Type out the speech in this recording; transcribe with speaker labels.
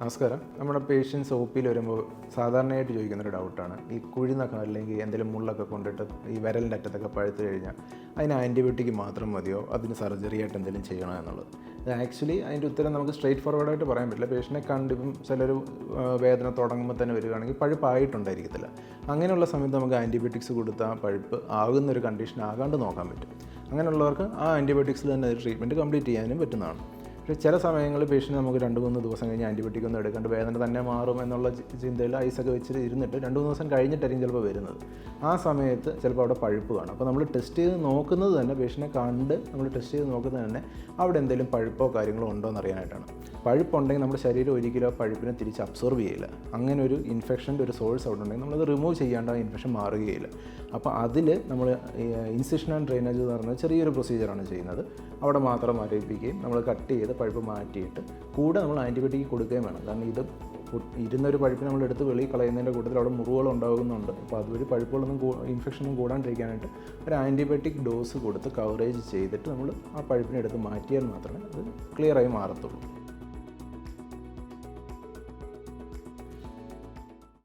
Speaker 1: നമസ്കാരം. നമ്മുടെ patients O പിയിൽ വരുമ്പോൾ സാധാരണയായിട്ട് ചോദിക്കുന്നൊരു ഡൗട്ടാണ് ഈ കുഴിനൊക്കെ അല്ലെങ്കിൽ എന്തെങ്കിലും മുള്ളൊക്കെ കൊണ്ടിട്ട് ഈ വിരലിന്റെ അറ്റത്തൊക്കെ പഴുത്തു കഴിഞ്ഞാൽ അതിന് ആന്റിബയോട്ടിക് മാത്രം മതിയോ? അതിന് സർജറി ആയിട്ട് എന്തെങ്കിലും ചെയ്യണോ എന്നുള്ളത്. ആക്ച്വലി അതിന്റെ ഉത്തരം നമുക്ക് സ്ട്രേറ്റ് ഫോർവേഡായിട്ട് പറയാൻ പറ്റില്ല. പേഷ്യനെ കണ്ടിപ്പം ചിലർ വേദന തുടങ്ങുമ്പോൾ തന്നെ വരികയാണെങ്കിൽ പഴുപ്പായിട്ടുണ്ടായിരിക്കത്തില്ല. അങ്ങനെയുള്ള സമയത്ത് നമുക്ക് ആന്റിബയോട്ടിക്സ് കൊടുത്താൽ പഴുപ്പ് ആകുന്ന ഒരു കണ്ടീഷൻ ആകാണ്ട് നോക്കാൻ പറ്റും. അങ്ങനെയുള്ളവർക്ക് ആ ആന്റിബയോട്ടിക്സിൽ തന്നെ ട്രീറ്റ്മെന്റ് കംപ്ലീറ്റ് ചെയ്യാനും പറ്റുന്നതാണ്. പക്ഷേ ചില സമയങ്ങളിൽ പേഷ്യന്റ് നമുക്ക് രണ്ട് മൂന്ന് ദിവസം കഴിഞ്ഞ് ആന്റിബയോട്ടിക് ഒന്നും എടുക്കേണ്ട വേദന തന്നെ മാറും എന്നുള്ള ചിന്തയിൽ ഐസൊക്കെ വെച്ചിട്ട് ഇരുന്നിട്ട് രണ്ട് മൂന്ന് ദിവസം കഴിഞ്ഞിട്ടായിരിക്കും ചിലപ്പോൾ വരുന്നത്. ആ സമയത്ത് ചിലപ്പോൾ അവിടെ പഴുപ്പ് കാണും. അപ്പോൾ നമ്മൾ ടെസ്റ്റ് ചെയ്ത് നോക്കുന്നത് തന്നെ പേഷ്യനെ കണ്ട് നമ്മൾ ടെസ്റ്റ് ചെയ്ത് നോക്കുന്നത് തന്നെ അവിടെ എന്തെങ്കിലും പഴുപ്പോ കാര്യങ്ങളോ ഉണ്ടോ എന്ന് അറിയാനായിട്ടാണ്. പഴുപ്പുണ്ടെങ്കിൽ നമ്മുടെ ശരീരം ഒരിക്കലും ആ പഴുപ്പിനെ തിരിച്ച് അബ്സോർവ് ചെയ്യില്ല. അങ്ങനെ ഒരു ഇൻഫെക്ഷന്റെ ഒരു സോഴ്സ് അവിടെ ഉണ്ടെങ്കിൽ നമ്മളത് റിമൂവ് ചെയ്യാണ്ട് ആ ഇൻഫെക്ഷൻ മാറുകയില്ല. അപ്പോൾ അതിൽ നമ്മൾ ഇൻസിഷൻ ആൻഡ് ഡ്രെയിനേജ് എന്ന് പറഞ്ഞ ചെറിയൊരു പ്രൊസീജിയറാണ് ചെയ്യുന്നത്. അവിടെ മാത്രം മരവിപ്പിക്കുകയും നമ്മൾ കട്ട് ചെയ്ത് പഴുപ്പ് മാറ്റിയിട്ട് കൂടെ നമ്മൾ ആന്റിബയോട്ടിക് കൊടുക്കുകയും വേണം. കാരണം ഇത് ഇരുന്നൊരു പഴുപ്പ് നമ്മൾ എടുത്ത് വെളിയിൽ കളയുന്നതിന്റെ കൂട്ടത്തിൽ അവിടെ മുറിവുകൾ ഉണ്ടാകുന്നുണ്ട്. അപ്പോൾ അതുവഴി പഴുപ്പുകളൊന്നും ഇൻഫെക്ഷനും കൂടാണ്ടിരിക്കാനായിട്ട് ഒരു ആന്റിബയോട്ടിക് ഡോസ് കൊടുത്ത് കവറേജ് ചെയ്തിട്ട് നമ്മൾ ആ പഴുപ്പിനെ എടുത്ത് മാറ്റിയാൽ മാത്രമേ അത് ക്ലിയറായി മാറത്തുള്ളൂ.